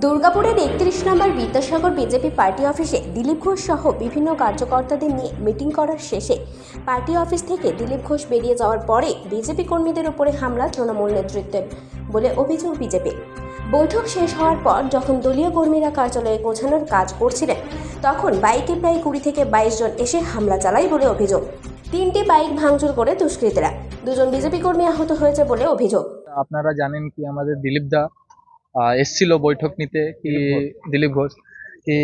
দুর্গাপুরের একত্রিশ নম্বর Vidyasagar BJP party অফিসে দিলীপ ঘোষ সহ বিভিন্ন কার্যকর্তাদের নিয়ে মিটিং করার শেষে পার্টি অফিস থেকে দিলীপ ঘোষ বেরিয়ে যাওয়ার পরে বিজেপি কর্মীদের উপরে হামলা তৃণমূল নেতৃত্বের বলে অভিযোগ বিজেপি। বৈঠক শেষ হওয়ার পর যখন দলীয় কর্মীরা কার্যালয়ে পৌঁছানোর কাজ করছিলেন, তখন বাইকে প্রায় কুড়ি থেকে বাইশ জন এসে হামলা চালায় বলে অভিযোগ। তিনটি বাইক ভাঙচুর করে দুষ্কৃতীরা। দুজন বিজেপি কর্মী আহত হয়েছে বলে অভিযোগ। আপনারা জানেন কি আমাদের দিলীপ দা? এসছিল বৈঠক নিতে কি দিলীপ ঘোষ। কি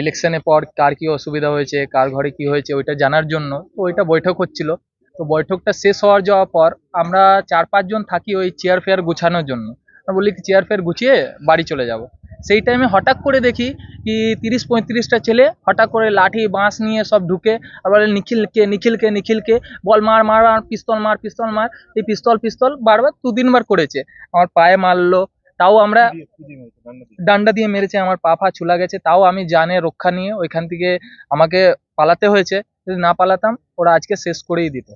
ইলেকশনের পর কার কি অসুবিধা হয়েছে কার ঘরে কি হয়েছে ওইটা জানার জন্য তো ওইটা বৈঠক হচ্ছিল। তো বৈঠকটা শেষ হওয়ার যাওয়ার পর আমরা চার পাঁচজন থাকি ওই চেয়ার ফেয়ার গুছানোর জন্য। বলি চেয়ার ফেয়ার গুছিয়ে বাড়ি চলে যাব। সেই টাইমে হঠাৎ করে দেখি কি তিরিশ পঁয়ত্রিশটা ছেলে হঠাৎ করে লাঠি বাঁশ নিয়ে সব ঢুকে আর বলে নিখিলকে নিখিলকে নিখিলকে বল মার মার পিস্তল মার পিস্তল মার এই পিস্তল পিস্তল বারবার দু তিনবার করেছে। আমার পায়ে মারলো তাও আমরা ডান্ডা দিয়ে। মেরেছে আমার পা ফা ছুলা গেছে তাও আমি জানে রক্ষা নিয়ে ওইখান থেকে আমাকে পালাতে হয়েছে। যদি না পালাতাম ওরা আজকে শেষ করেই দিত।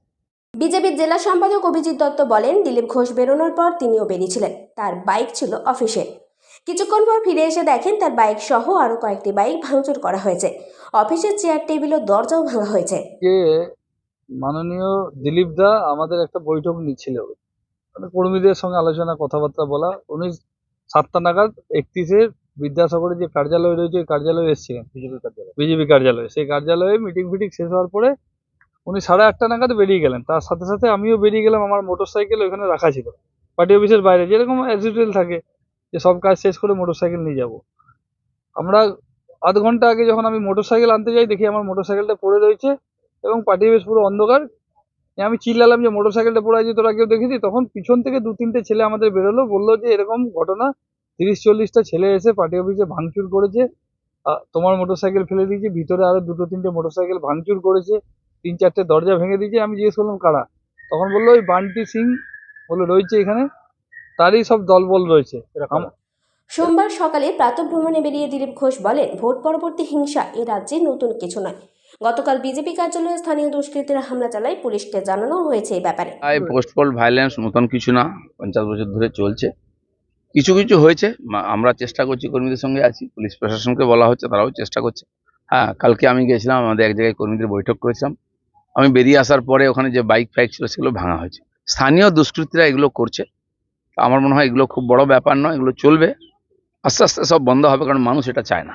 বিজেপির জেলা সম্পাদক অভিজিৎ দত্ত বলেন দিলীপ ঘোষ বেরোনোর পর তিনিও বেরিয়েছিলেন। তার বাইক ছিল অফিসে। কিছুক্ষণ পর ফিরে এসে দেখেন তার বাইক সহ আরও কয়েকটি বাইক ভাঙচুর করা হয়েছে। অফিসের চেয়ার টেবিল ও দরজাও ভাঙা হয়েছে। যে মাননীয় দিলীপ দা আমাদের একটা বৈঠক নিচ্ছিল। মানে কর্মীদের সঙ্গে আলোচনা কথাবার্তা বলা। উনি সাতটা নাগাদ একত্রিশের বিদ্যাসাগরের যে কার্যালয় রয়েছে ওই কার্যালয়ে এসেছিলেন। বিজেপি কার্যালয়। বিজেপি কার্যালয়ে। সেই কার্যালয়ে মিটিং ফিটিং শেষ হওয়ার পরে উনি সাড়ে আটটা নাগাদ বেরিয়ে গেলেন। তার সাথে সাথে আমিও বেরিয়ে গেলাম আমার মোটর সাইকেল ওইখানে রাখা ছিল। পার্টি অফিসের বাইরে যেরকম অ্যাজ থাকে যে সব কাজ শেষ করে মোটর সাইকেল নিয়ে যাব। আমরা আধ ঘণ্টা আগে যখন আমি মোটর সাইকেল আনতে যাই দেখি আমার মোটর সাইকেলটা পড়ে রয়েছে এবং পার্টি অফিস পুরো অন্ধকার। আমি চিল্লালাম যে মোটর সাইকেলটা পড়ে আছে, তোরা কেউ দেখেছি তখন পিছন থেকে দু তিনটে ছেলে আমাদের বেরোলো, বলল যে এরকম ঘটনা, তিরিশ চল্লিশটা ছেলে এসে পার্টি অফিসে ভাঙচুর করেছে। তোমার মোটর সাইকেল ফেলে দিয়েছে, ভিতরে আরও দুটো তিনটে মোটর সাইকেল ভাঙচুর করেছে, তিন চারটে দরজা ভেঙে দিয়েছে, আমি জিজ্ঞেস করলাম, কারা? তখন বলল, ওই বান্টি সিং। বলে রয়েছে এখানে? তারই সব দলবল রয়েছে, এরকম। সোমবার সকালে প্রাতঃভ্রমণে বেরিয়ে দিলীপ ঘোষ বলেন, ভোট পরবর্তী হিংসা এ রাজ্যে নতুন কিছু নয়। গতকাল বিজেপি কার্যালয়ে স্থানীয় দুষ্কৃতীরা হামলা চালায়, পুলিশকে জানানো হয়েছে এই ব্যাপারে। এই পোস্ট পোল ভাইলেন্স নতুন কিছু না, পঞ্চাশ বছর ধরে চলছে। কিছু কিছু হয়েছে আমরা চেষ্টা করছি, কর্মীদের সঙ্গে আছি, পুলিশ প্রশাসনকে বলা হচ্ছে, তারাও চেষ্টা করছে। হ্যাঁ কালকে আমি গেছিলাম, আমাদের এক জায়গায় কর্মীদের বৈঠক করেছিলাম। আমি বেরিয়ে আসার পরে ওখানে যে বাইক ফাইক ছিল, সেগুলো ভাঙা হয়েছে। স্থানীয় দুষ্কৃতীরা এগুলো করছে। আমার মনে হয় এগুলো খুব বড় ব্যাপার নয়, এগুলো চলবে। আস্তে আস্তে সব বন্ধ হবে, কারণ মানুষ এটা চায় না।